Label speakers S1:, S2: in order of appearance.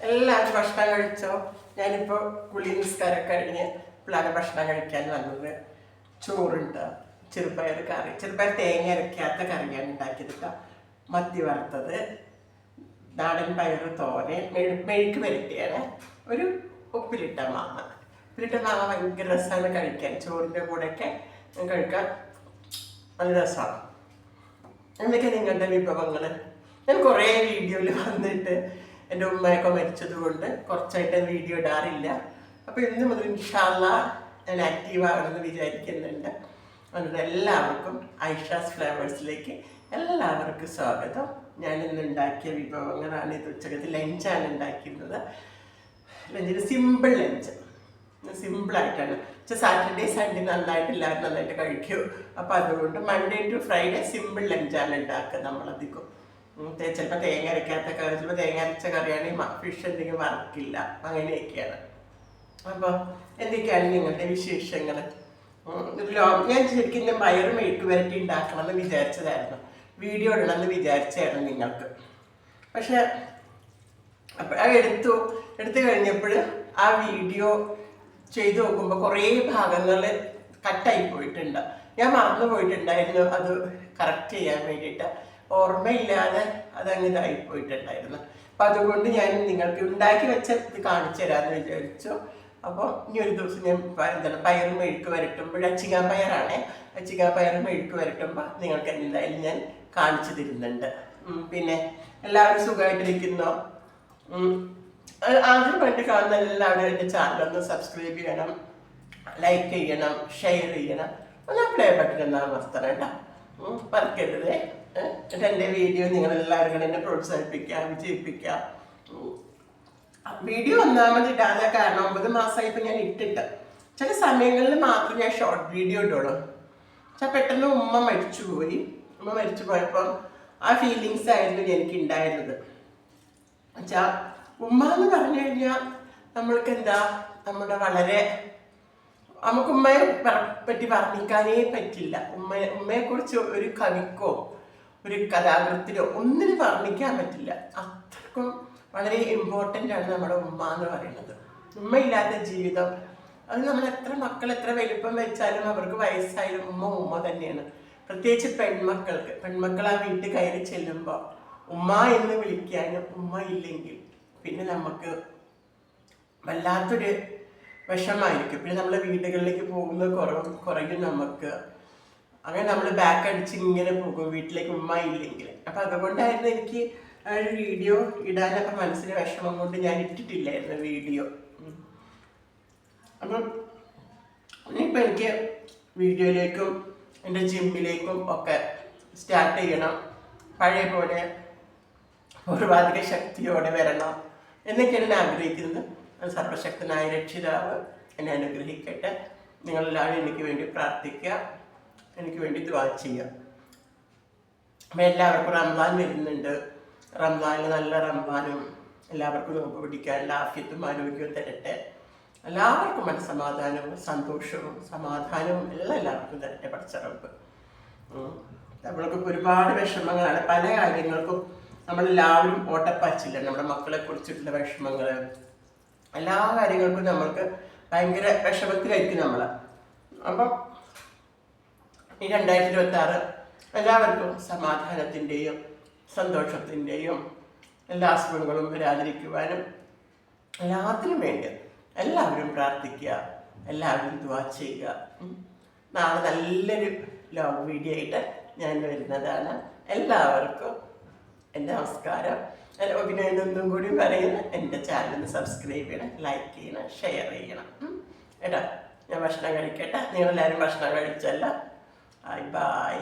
S1: എല്ലാവരും ഭക്ഷണം കഴിച്ചോ? ഞാനിപ്പോൾ കുളി നിസ്കാരം കഴിഞ്ഞ് പിള്ളേരെ ഭക്ഷണം കഴിക്കാൻ വന്നത് ചോറുണ്ട്. ചെറുപ്പയർ കറി. ചെറുപ്പയർ തേങ്ങ അരക്കാത്ത കറിയാണ് ഉണ്ടാക്കിയത്. മത്തി വറുത്തത് നാടൻ പയർ തോരൻ മെഴു മെഴുക്ക് വരട്ടിയാണ് ഒരു ഉപ്പിലിട്ട മാങ്ങ. ഉപ്പിലിട്ട മാങ്ങ ഭയങ്കര രസമാണ് കഴിക്കാൻ. ചോറിന്റെ കൂടെയൊക്കെ കഴിക്കാൻ നല്ല രസമാണ്. എന്തൊക്കെ നിങ്ങളുടെ വിഭവങ്ങൾ ഞാൻ കുറേ വീഡിയോയിൽ വന്നിട്ട് എന്റെ ഉമ്മയൊക്കെ മരിച്ചത് കൊണ്ട് കുറച്ചായിട്ട് വീഡിയോ ഇടാറില്ല. അപ്പോൾ ഇന്ന് മുതൽ ഇൻഷാല്ല ഞാൻ ആക്റ്റീവ് ആകണമെന്ന് വിചാരിക്കുന്നുണ്ട്. അതുകൊണ്ട് എല്ലാവർക്കും ഐഷാസ് ഫ്ലേവേഴ്സിലേക്ക് എല്ലാവർക്കും സ്വാഗതം. ഞാൻ ഇന്ന് ഉണ്ടാക്കിയ വിഭവങ്ങളാണ് ഇത്. ഉച്ചക്കത്തിൽ ലഞ്ചാണ് ഉണ്ടാക്കിയിരുന്നത്. ലഞ്ചിന് സിമ്പിൾ ലഞ്ച് സിമ്പിളായിട്ടാണ് പക്ഷെ സാറ്റർഡേ സൺഡേ നന്നായിട്ട് എല്ലാവരും നന്നായിട്ട് കഴിക്കൂ. അപ്പോൾ അതുകൊണ്ട് മൺഡേ ടു ഫ്രൈഡേ സിമ്പിൾ ലഞ്ചാണ് ഉണ്ടാക്കുക നമ്മളധികം. ചിലപ്പോൾ തേങ്ങ അരയ്ക്കാത്ത കറി ചിലപ്പോൾ തേങ്ങ അരച്ച കറിയാണെങ്കിൽ ഫിഷ് എന്തെങ്കിലും വറക്കില്ല. അങ്ങനെയൊക്കെയാണ്. അപ്പോൾ എന്തൊക്കെയാണ് നിങ്ങളുടെ വിശേഷങ്ങൾ ഞാൻ ശരിക്കും ഞാൻ പയറ് മെഴുക്ക് വരട്ടി ഉണ്ടാക്കണമെന്ന് വിചാരിച്ചതായിരുന്നു. വീഡിയോ ഇടണമെന്ന് വിചാരിച്ചായിരുന്നു നിങ്ങൾക്ക്. പക്ഷെ അപ്പോൾ എടുത്തു എടുത്തു കഴിഞ്ഞപ്പോൾ ആ വീഡിയോ ചെയ്തു നോക്കുമ്പോൾ കുറേ ഭാഗങ്ങൾ കട്ടായി പോയിട്ടുണ്ട്. ഞാൻ മറന്നു പോയിട്ടുണ്ടായിരുന്നു അത് കറക്റ്റ് ചെയ്യാൻ വേണ്ടിയിട്ട്. ഓർമ്മയില്ലാതെ അതങ്ങ് ഇതായി പോയിട്ടുണ്ടായിരുന്നു. അപ്പം അതുകൊണ്ട് ഞാൻ നിങ്ങൾക്ക് ഉണ്ടാക്കി വെച്ച ഇത് കാണിച്ചു തരാമെന്ന് വിചാരിച്ചു. അപ്പോൾ ഇനി ഒരു ദിവസം ഞാൻ എന്താണ് പയർ മെഴുക്ക് വരട്ടുമ്പോൾ അച്ചിങ്ങാ പയറാണ്. അച്ചിങ്ങാ പയർ മെഴുക്ക് വരട്ടുമ്പോൾ നിങ്ങൾക്ക് എന്തായാലും ഞാൻ കാണിച്ചു തരുന്നുണ്ട്. പിന്നെ എല്ലാവരും സുഖമായിട്ടിരിക്കുന്നു? ഉം. അത് ആദ്യം പണ്ട് കാണുന്ന എല്ലാവരും എന്റെ ചാനലൊന്ന് സബ്സ്ക്രൈബ് ചെയ്യണം ലൈക്ക് ചെയ്യണം ഷെയർ ചെയ്യണം. ഒന്ന് പ്ലേ ബട്ടൺ എന്നാൽ അമർത്തണം കേട്ടോ. ഏ? എന്നിട്ട് എന്റെ വീഡിയോ നിങ്ങൾ എല്ലാവരും കൂടെ എന്നെ പ്രോത്സാഹിപ്പിക്കുക വിജയിപ്പിക്കുക. വീഡിയോ ഒന്നാമത് ഇടാതെ കാരണം ഒമ്പത് മാസമായി ഇപ്പം ഞാൻ ഇട്ടിട്ട്. ചില സമയങ്ങളിൽ മാത്രം ഞാൻ ഷോർട്ട് വീഡിയോ ഇടുള്ളൂ. പക്ഷെ പെട്ടെന്ന് ഉമ്മ മരിച്ചു പോയി ഉമ്മ മരിച്ചു പോയപ്പം ആ ഫീലിങ്സ് ആയിരുന്നു എനിക്ക് ഉണ്ടായിരുന്നത് വെച്ചാൽ ഉമ്മ എന്ന് പറഞ്ഞു കഴിഞ്ഞാൽ നമ്മൾക്ക് എന്താ നമ്മുടെ വളരെ നമുക്ക് ഉമ്മയെ പറ- പറ്റി വർണിക്കാനേ പറ്റില്ല. ഉമ്മ ഉമ്മയെ കുറിച്ച് ഒരു കവിക്കോ ഒരു കഥാകൃത്തിനോ ഒന്നിനും വർണിക്കാൻ പറ്റില്ല. അത്രക്കും വളരെ ഇമ്പോർട്ടന്റ് ആണ് നമ്മുടെ ഉമ്മ എന്ന് പറയുന്നത്. ഉമ്മയില്ലാത്ത ജീവിതം. അത് നമ്മൾ എത്ര മക്കൾ എത്ര വലിപ്പം വെച്ചാലും അവർക്ക് വയസ്സായാലും ഉമ്മ ഉമ്മ തന്നെയാണ്. പ്രത്യേകിച്ച് പെൺമക്കൾക്ക്. പെൺമക്കൾ ആ വീട്ടിൽ കയറി ചെല്ലുമ്പോൾ ഉമ്മ എന്ന് വിളിക്കാനും ഉമ്മ ഇല്ലെങ്കിൽ പിന്നെ നമുക്ക് വല്ലാത്തൊരു വിഷമായിരിക്കും പിന്നെ നമ്മൾ വീടുകളിലേക്ക് പോകുന്നത് കുറവ് കുറയും നമുക്ക്. അങ്ങനെ നമ്മൾ ബാക്ക് അടിച്ച് ഇങ്ങനെ പോകും. വീട്ടിലേക്ക് ഉമ്മ ഇല്ലെങ്കിൽ അപ്പം അതുകൊണ്ടായിരുന്നു എനിക്ക് ആ ഒരു വീഡിയോ ഇടാനൊക്കെ മനസ്സിന് വിഷമം കൊണ്ട് ഞാൻ ഇട്ടിട്ടില്ലായിരുന്നു വീഡിയോ. അപ്പം ഇനിയിപ്പോൾ എനിക്ക് വീഡിയോയിലേക്കും എന്റെ ജിമ്മിലേക്കും ഒക്കെ സ്റ്റാർട്ട് ചെയ്യണം. പഴയ പോലെ ഒരുപാട് ശക്തിയോടെ വരണം എന്നൊക്കെയാണ് ഞാൻ ആഗ്രഹിക്കുന്നത്. സർവശക്തനായ രക്ഷിതാവ്. എന്നെ അനുഗ്രഹിക്കട്ടെ. നിങ്ങളെല്ലാവരും എനിക്ക് വേണ്ടി പ്രാർത്ഥിക്കുക. എനിക്ക് വേണ്ടി ദ്വാ ചെയ്യുക. അപ്പം എല്ലാവർക്കും റംസാൻ വരുന്നുണ്ട്. റംസാനിൽ നല്ല റംസാനും എല്ലാവർക്കും നോമ്പ് പിടിക്കാനുള്ള ആഫ്യത്തും ആരോഗ്യവും തരട്ടെ. എല്ലാവർക്കും മനസ്സമാധാനവും സന്തോഷവും സമാധാനവും എല്ലാം എല്ലാവർക്കും തരട്ടെ പഠിച്ചറപ്പ് നമ്മൾക്കിപ്പോൾ ഒരുപാട് വിഷമങ്ങളാണ്. പല കാര്യങ്ങൾക്കും നമ്മളെല്ലാവരും ഓട്ടപ്പാച്ചില്ല നമ്മുടെ മക്കളെ കുറിച്ചിട്ടുള്ള വിഷമങ്ങൾ എല്ലാ കാര്യങ്ങൾക്കും നമ്മൾക്ക് ഭയങ്കര വിഷമത്തിലായിരിക്കും നമ്മൾ അപ്പം ഈ രണ്ടായിരത്തി ഇരുപത്തി ആറ് എല്ലാവർക്കും സമാധാനത്തിന്റെയും സന്തോഷത്തിന്റെയും എല്ലാ അസുഖങ്ങളും വരാതിരിക്കുവാനും എല്ലാത്തിനും വേണ്ടി എല്ലാവരും പ്രാർത്ഥിക്കുക എല്ലാവരും ദ്വാ ചെയ്യുക. നാളെ നല്ലൊരു ലോങ് വീഡിയോ ആയിട്ട് ഞാൻ വരുന്നതാണ്. എല്ലാവർക്കും എന്റെ നമസ്കാരം. പിന്നെ ഒന്നും കൂടി പറയുന്നത് എന്റെ ചാനൽ സബ്സ്ക്രൈബ് ചെയ്യണം ലൈക്ക് ചെയ്യണം ഷെയർ ചെയ്യണം. കേട്ടോ? ഞാൻ ഭക്ഷണം കഴിക്കട്ടെ. നിങ്ങളെല്ലാവരും ഭക്ഷണം കഴിച്ചല്ലോ. Bye bye